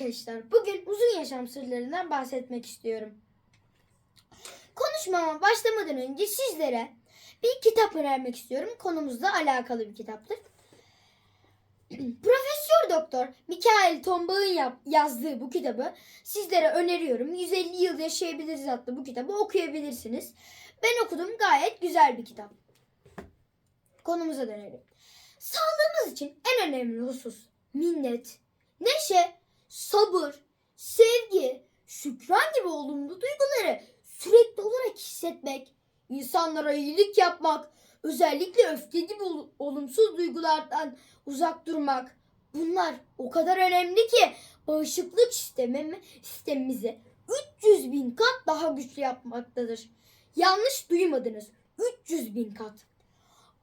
arkadaşlar, bugün uzun yaşam sırlarından bahsetmek istiyorum. Konuşmama başlamadan önce sizlere bir kitap önermek istiyorum. Konumuzla alakalı bir kitaptır. Profesör Doktor Mikael Tombak'ın yap- yazdığı bu kitabı sizlere öneriyorum. 150 yıl yaşayabiliriz adlı bu kitabı okuyabilirsiniz. Ben okudum gayet güzel bir kitap. Konumuza dönelim. Sağlığımız için en önemli husus minnet, neşe, sabır, sevgi, şükran gibi olumlu duyguları sürekli olarak hissetmek, insanlara iyilik yapmak, özellikle öfke gibi ol- olumsuz duygulardan uzak durmak. Bunlar o kadar önemli ki bağışıklık sistemi, sistemimizi 300 bin kat daha güçlü yapmaktadır. Yanlış duymadınız. 300 bin kat.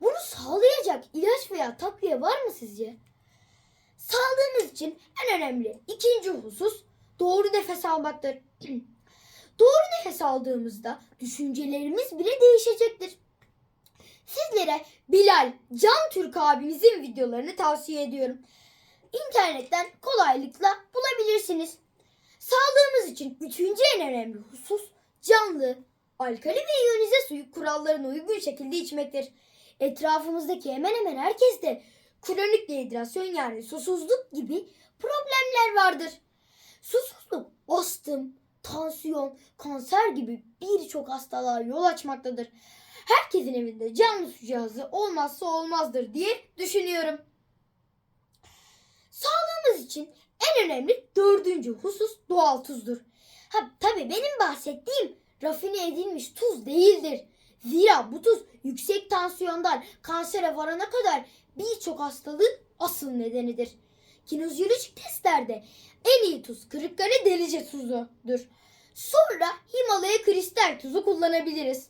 Bunu sağlayacak ilaç veya takviye var mı sizce? Sağlığımız için en önemli ikinci husus doğru nefes almaktır. doğru nefes aldığımızda düşüncelerimiz bile değişecektir. Sizlere Bilal Can Türk abimizin videolarını tavsiye ediyorum. İnternetten kolaylıkla bulabilirsiniz. Sağlığımız için üçüncü en önemli husus canlı, alkali ve iyonize suyu kurallarına uygun şekilde içmektir. Etrafımızdaki hemen hemen herkeste kronik dehidrasyon yani susuzluk gibi problemler vardır. Susuzluk, astım, tansiyon, kanser gibi birçok hastalığa yol açmaktadır. Herkesin evinde canlı su cihazı olmazsa olmazdır diye düşünüyorum. Sağlığımız için en önemli dördüncü husus doğal tuzdur. Ha tabii benim bahsettiğim rafine edilmiş tuz değildir. Zira bu tuz yüksek tansiyondan kansere varana kadar birçok hastalığın asıl nedenidir. Kinozyolojik testlerde en iyi tuz Kırıkkale delice tuzudur. Sonra Himalaya kristal tuzu kullanabiliriz.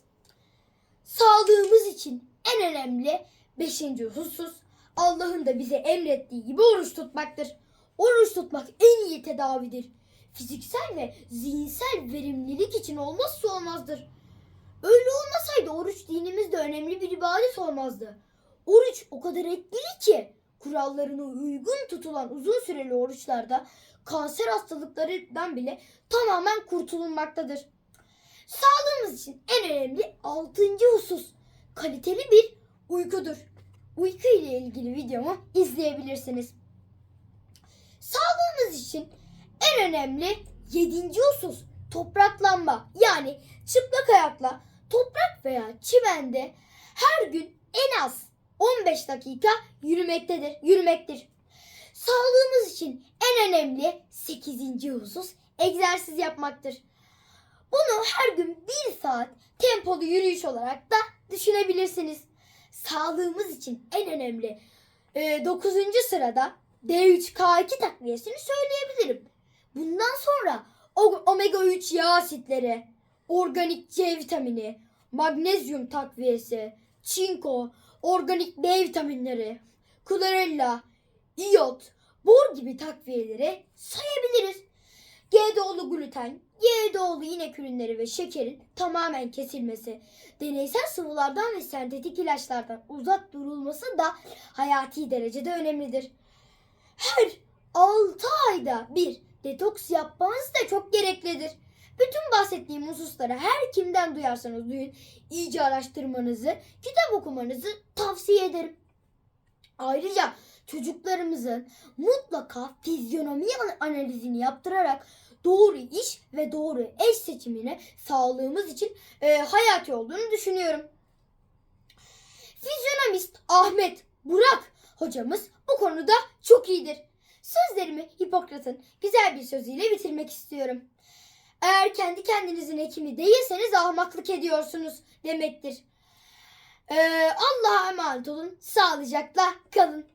Sağlığımız için en önemli beşinci husus Allah'ın da bize emrettiği gibi oruç tutmaktır. Oruç tutmak en iyi tedavidir. Fiziksel ve zihinsel verimlilik için olmazsa olmazdır. Öyle olmasaydı oruç dinimizde önemli bir ibadet olmazdı. Oruç o kadar etkili ki kurallarına uygun tutulan uzun süreli oruçlarda kanser hastalıklarından bile tamamen kurtulunmaktadır. Sağlığımız için en önemli altıncı husus kaliteli bir uykudur. Uyku ile ilgili videomu izleyebilirsiniz. Sağlığımız için en önemli yedinci husus topraklanma yani çıplak ayakla toprak veya çimende her gün en az 15 dakika yürümektedir, yürümektir. Sağlığımız için en önemli 8. husus egzersiz yapmaktır. Bunu her gün 1 saat tempolu yürüyüş olarak da düşünebilirsiniz. Sağlığımız için en önemli 9. sırada D3K2 takviyesini söyleyebilirim. Bundan sonra omega 3 yağ asitleri, organik C vitamini, magnezyum takviyesi, çinko, organik B vitaminleri, klorella, iyot, bor gibi takviyeleri sayabiliriz. G dolu gluten, Y dolu inek ürünleri ve şekerin tamamen kesilmesi, deneysel sıvılardan ve sentetik ilaçlardan uzak durulması da hayati derecede önemlidir. Her 6 ayda bir detoks yapmanız da çok gereklidir. Bütün bahsettiğim hususları her kimden duyarsanız duyun, iyice araştırmanızı, kitap okumanızı tavsiye ederim. Ayrıca çocuklarımızın mutlaka fizyonomi analizini yaptırarak doğru iş ve doğru eş seçimine sağlığımız için e, hayati olduğunu düşünüyorum. Fizyonomist Ahmet Burak hocamız bu konuda çok iyidir. Sözlerimi Hipokrat'ın güzel bir sözüyle bitirmek istiyorum. Eğer kendi kendinizin hekimi değilseniz ahmaklık ediyorsunuz demektir. Ee, Allah'a emanet olun. Sağlıcakla kalın.